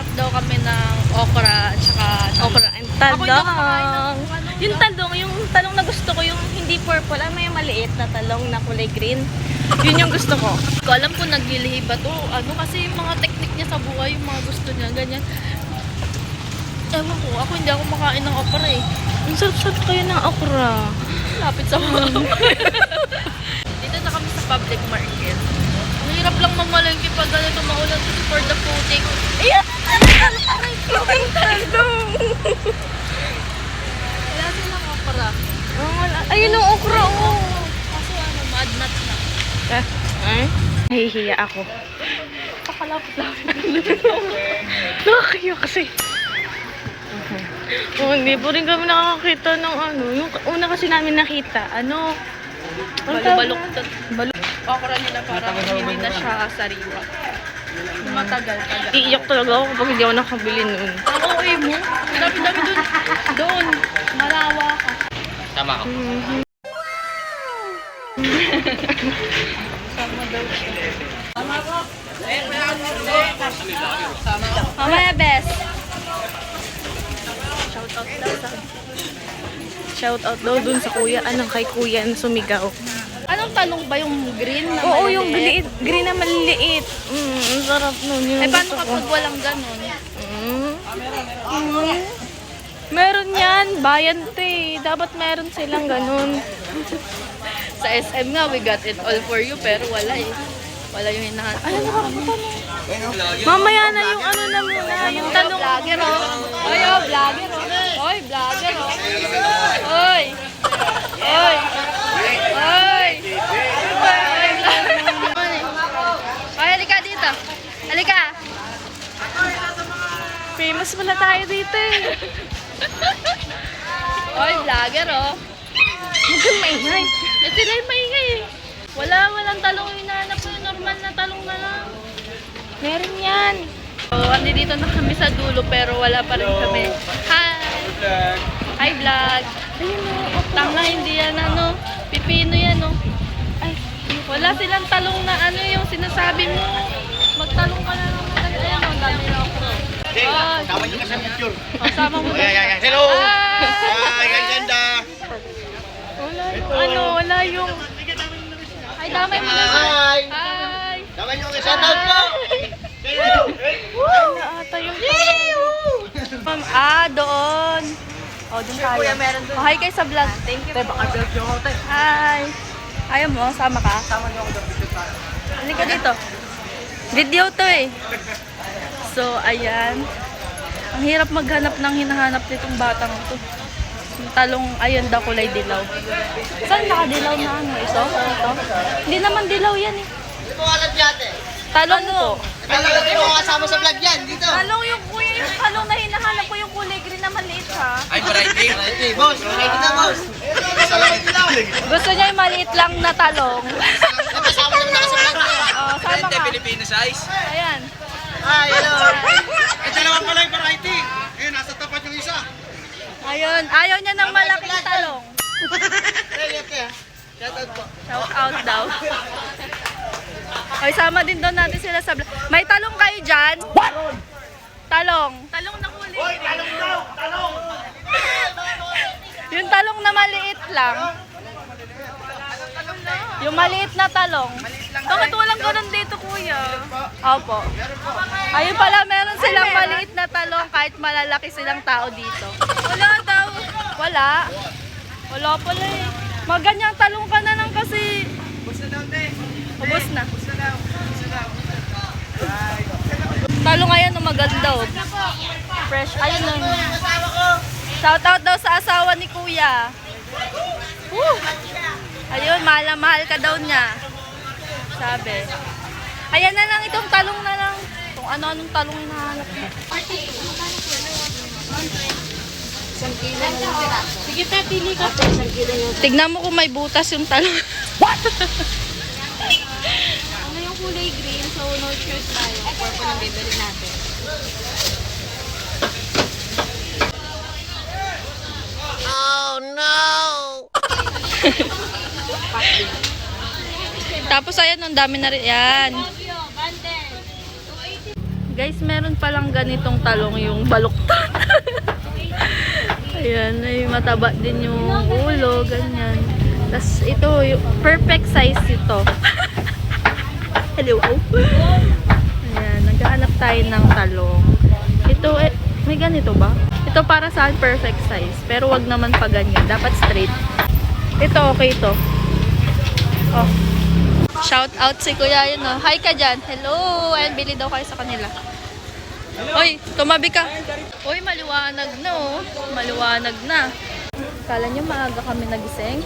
Naghahanap daw kami ng okra at saka Okra and talong. ano, Yung yun. talong, yung talong na gusto ko, yung hindi purple, ah, may maliit na talong na kulay green. Yun yung gusto ko. Ko alam kung naglilihi ba to. Ano kasi yung mga technique niya sa buhay, yung mga gusto niya, ganyan. Ewan ko, ako hindi ako makain ng okra eh. Ang sarap-sarap kayo ng okra. Lapit sa mga. Dito na kami sa public market. Hirap lang mamalengke pag ganito maulan kasi for the putik. Ayan! Aray ko, talong! Wala silang okra. Oh, wala. Ayun ang okra, oh. Kaso ano, madnut na. Eh? Ay? Nahihiya ako. Pakalapit-lapit. Nakakaya kasi. Oh, hindi po rin kami nakakakita ng ano. Yung una kasi namin nakita, ano? na- Balok. Okra nila parang hindi na siya sariwa. Matagal-tagal. Iiyak talaga ako kapag hindi ako nakabili nun. Ang OA mo? Dami-dami doon. Doon. Malawa ka. Tama ka. Sama daw siya. Mamaya, best. Shout out daw sa... Shout out daw dun sa kuya. Anong kay kuya na sumigaw. Anong talong ba yung green na Oo, maliliit? yung green, green na maliliit. Mm, ang sarap nun. Yun Eh, paano gusto ko. kapag walang ganun? Mm. Mm. Meron yan, bayan to eh. Dapat meron silang ganun. Sa SM nga, we got it all for you, pero wala eh. Wala yung hinahanap. Ano nakakapunta mo? Mamaya na yung ano na muna, yung tanong. Vlogger oh. Oy, oh, vlogger oh. Oy, vlogger oh. Oy. Oy. Oy, vlogger. Oy, halika dito. Halika. Famous pala tayo dito eh. Oy, vlogger oh. Huwag kang maingay. Eh, sila yung maingay eh. Wala, walang talong yung hinahanap ko. Yung normal na talong na lang. Meron yan. So, andito na kami sa dulo pero wala pa rin kami. Hi! Hi, vlog! Ayun o. Tanga, hindi yan ano. Pipino yan, no. Ay, wala silang talong na ano yung sinasabi mo. Magtalong ka na lang. Ayan, ang dami na ako. Ay, Tama niyo ka sa picture. oh, sama mo. Ay, ay, ay. Hello! Hi! Ay, ang ganda! Wala yung ano, wala yung... Ay, damay mo na. Hi! Hi! Tama niyo ka shout out po! Wala ata yung... Ma'am, ah, doon. Oh, doon tayo. Kuya, meron doon. Oh, hi kayo sa vlog. Thank you. baka vlog ako tayo. Hi. Ayaw mo, sama ka? Tama niyo ako picture. Halika dito. Video to eh. So, ayan. Ang hirap maghanap ng hinahanap nitong batang to. Yung talong, ayun daw kulay dilaw. Saan nakadilaw na ano? Ito? Ito? Hindi naman dilaw yan eh. Hindi mo alam yate. Talong po. Talaga kayo kasama sa vlog yan, dito. Talong yung kuya, yung talong na hinahanap ko yung kulay green na maliit ha. Ay, variety. Variety, boss. Variety na, boss. Gusto niya yung maliit lang na talong. Kasama naman ako sa vlog niya. Oh, sama ka. Filipino size. Ayan. Hi, hello. Ito naman pala yung variety. Eh, nasa tapat yung isa. Ayun. Ayaw niya ng malaking talong. Hey, yate. Shout out po. Shout out daw. Ay, sama din doon natin sila sa vlog. May talong kayo dyan? Talong. Talong na kulay. Hoy, talong daw! Talong! yung talong na maliit lang. Yung maliit na talong. Bakit walang ganun dito, kuya? Opo. Ayun pala, meron silang maliit na talong kahit malalaki silang tao dito. Wala daw. Wala. Wala pala eh. Maganyang talong ka na lang kasi. Ubus na. Talong ngayon na maganda oh. Fresh. Ayun nun. Shout out daw sa asawa ni kuya. Woo! Ayun, mahal na mahal ka daw niya. Sabi. Ayan na lang itong talong na lang. Kung ano-anong talong yung nahanap niya. Sige, te, pili ka. Tignan mo kung may butas yung talong. Ano yung kulay green? So, no choice tayo. Purple ang bibili natin. Tapos ayan, ang dami na rin. Yan. Guys, meron palang ganitong talong yung baluktot. Ayan, ay mataba din yung ulo, ganyan. Tapos ito, yung perfect size ito. Hello. Ayan, naghahanap tayo ng talong. Ito, eh, may ganito ba? Ito para saan perfect size. Pero wag naman pa ganyan. Dapat straight. Ito, okay ito. Oh. Shout out si Kuya yun, no? Hi ka dyan. Hello! Ayan, bili daw kayo sa kanila. Oy, tumabi ka. Oy, maliwanag na, oh. Maliwanag na. Kala nyo maaga kami nagising?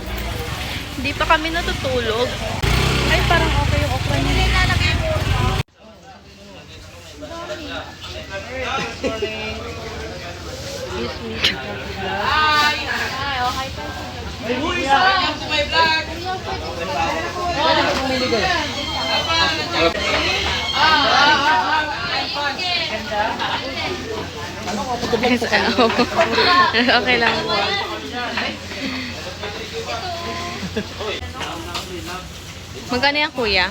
Hindi pa kami natutulog. Ay, parang okay yung okra niya. Okay lang. Magkano yan, kuya?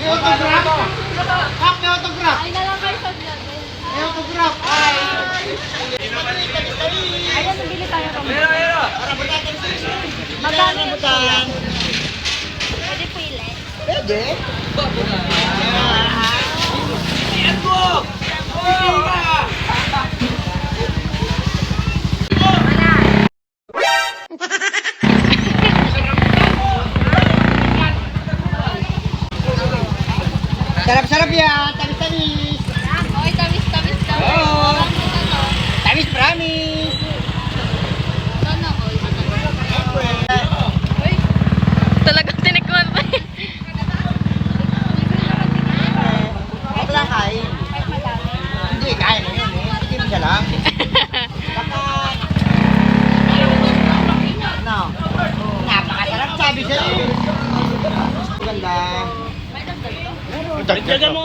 May autograph! Kap, may autograph! Ay, na lang kayo sa May autograph! Ay! Ayan, nabili tayo kami. Magkano yung butang? Pwede pili. Pwede. Sarap-sarap yan! Tamis-tamis! Okay, tamis, tamis, tamis. Oo! Tamis promise! Uy, talagang tinikman pa eh. Ako lang kain. Hindi, kain na yun eh. Hindi mo siya lang. Baka... No. Napakasarap sabi siya eh. Ganda. Dagdagan mo.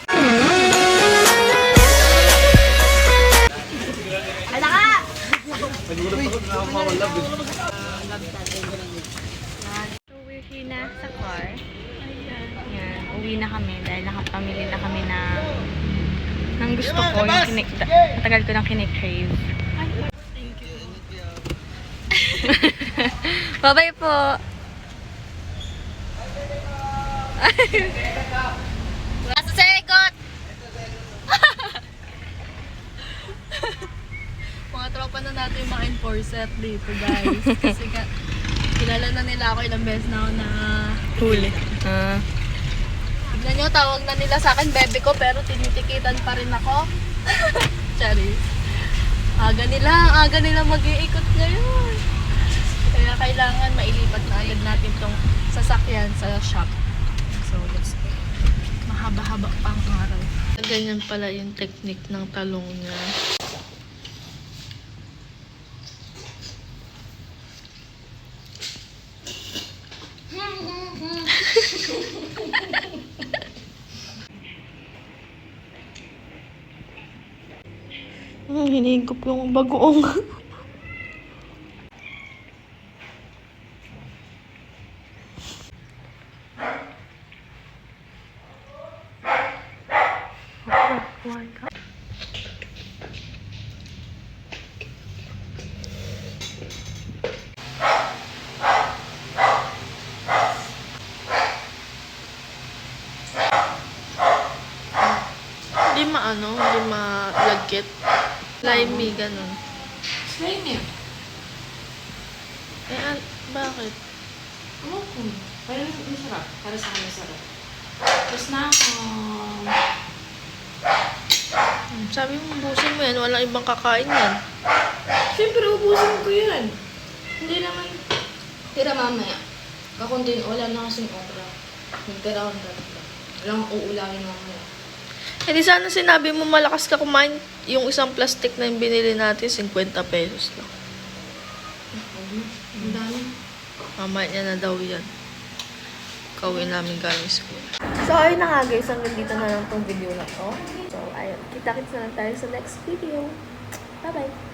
So, we're here na sa car. Yan, uwi na kami dahil nakapamili na kami na ng gusto ko, yung kinik matagal ko nang kinikrave. Bye-bye po! Nasa segot! mga tropa na natin yung mga enforcer dito, guys. Kasi ka, kilala na nila ako ilang beses na ako na huli. Ah. Tignan nyo, tawag na nila sa akin bebe ko pero tinitikitan pa rin ako. Sorry. Aga nila, aga nila mag-iikot ngayon. Kaya kailangan mailipat na agad natin tong sasakyan sa shop. So, let's go. Mahaba-haba pa ang araw. Ganyan pala yung technique ng talong niya. Oh, hinigop yung bagoong. Hindi maano, hindi malagkit. Slimy, ganun. Slimy. Eh, an- bakit? Okay. Para masarap. Para sa akin masarap. Tapos na ako. Sabi mo, ubusin mo yan. Walang ibang kakain yan. Siyempre, ubusin ko yan. Hindi naman. Tira mamaya. Kakunti, wala na kasing okra. Nagtira akong tatlo. Walang uulangin mamaya. Eh di sana sinabi mo malakas ka kumain yung isang plastic na yung binili natin, 50 pesos lang. Ang dami. Mamaya niya na daw yan. Kauwi namin galing school. So, ayun na nga guys. Hanggang dito na lang tong video na to. So, ayun. Kita-kits na lang tayo sa next video. Bye-bye!